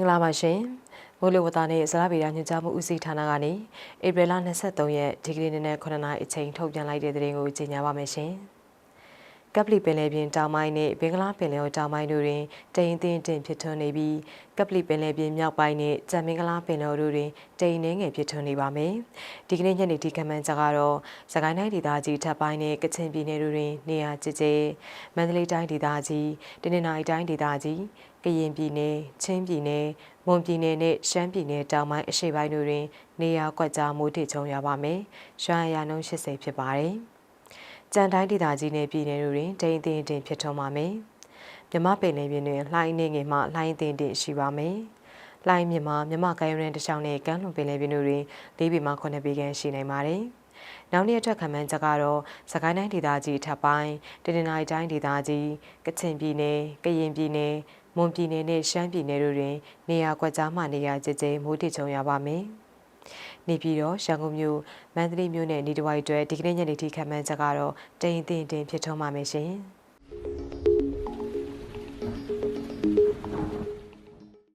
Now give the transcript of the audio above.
္ဂလာပါရှင်မိုးလေဝသနဲ့ဇရာဗီရာညွှန်ကြားမှုဦးစီးဌာနကနေဧပြီလ23ရက်ဒီကနေ့နေ့နဲ့9နာရီအချိန်ထုတ်ပြန်လိုက်တဲ့သတင်းကိုကြေညာပါမယ်ရှင် ကပလီပင်လယ်ပြင်တောင်ပိုင်းနဲ့ဘင်္ဂလားပင်လယ်အော်တောင်ပိုင်းတို့တွင်တရင်တင်တင်ဖြစ်ထွန်းနေပြီးကပလီပင်လယ်ပြင်မြောက်ပိုင်းနဲ့ကြံမင်္ဂလားပင်လယ်အော်တို့တွင်တရင်နှင်းငယ်ဖြစ်ထွန်းနေပါမယ်ဒီကနေ့ညနေဒီကမန်ကြကတော့စကိုင်းတိုင်းဒေသကြီးထပ်ပိုင်းနဲ့ကချင်ပြည်နယ်တို့တွင်နေရာကျကျမန္တလေးတိုင်းဒေသကြီးတနင်္သာရီတိုင်းဒေသကြီးကရင်ပြည်နယ်ချင်းပြည်နယ်မွန်ပြည်နယ်နဲ့ရှမ်းပြည်နယ်တောင်ပိုင်းအရှေ့ပိုင်းတို့တွင်နေရာကွက်ကြားမိုးထစ်ချုံရပါမယ်။ရွှာရနှုန်း80ဖြစ်ပါတယ်။ ကြံတိုင်းဒေသကြီးနယ်ပြည်နယ်တို့တွင်တိမ်တင်တင်ဖြစ်ထွန်းပါမယ်။မြမပင်နယ်ပြင်တွင်လှိုင်းနေငယ်မှလှိုင်းတင်တင်ရှိပါမယ်။လှိုင်းမြမမြမကိုင်းရန်တစ်ချောင်းနဲ့ကမ်းလွန်ပင်လယ်ပြင်တို့တွင်၄ပေမှ9ပေခန့်ရှိနိုင်ပါတယ်။နောက်နေ့အထက်ခံမှန်းချက်ကတော့စကိုင်းတိုင်းဒေသကြီးထပ်ပိုင်းတနင်္သာရီတိုင်းဒေသကြီးကချင်ပြည်နယ်ကရင်ပြည်နယ်မွန်ပြည်နယ်နဲ့ရှမ်းပြည်နယ်တို့တွင်နေရာကွက်ကြားမှနေရာကျကျမိုးတိချုံရပါမယ်။ နေပြည်တော်ရန်ကုန်မြို့မန္တလေးမြို့နဲ့နေတဝိုက်အတွက်ဒီကနေ့ညနေထိခံမှန်းချက်ကတော့တိမ်တင်တင်ဖြစ်ထွန်းပါမယ်ရှင်။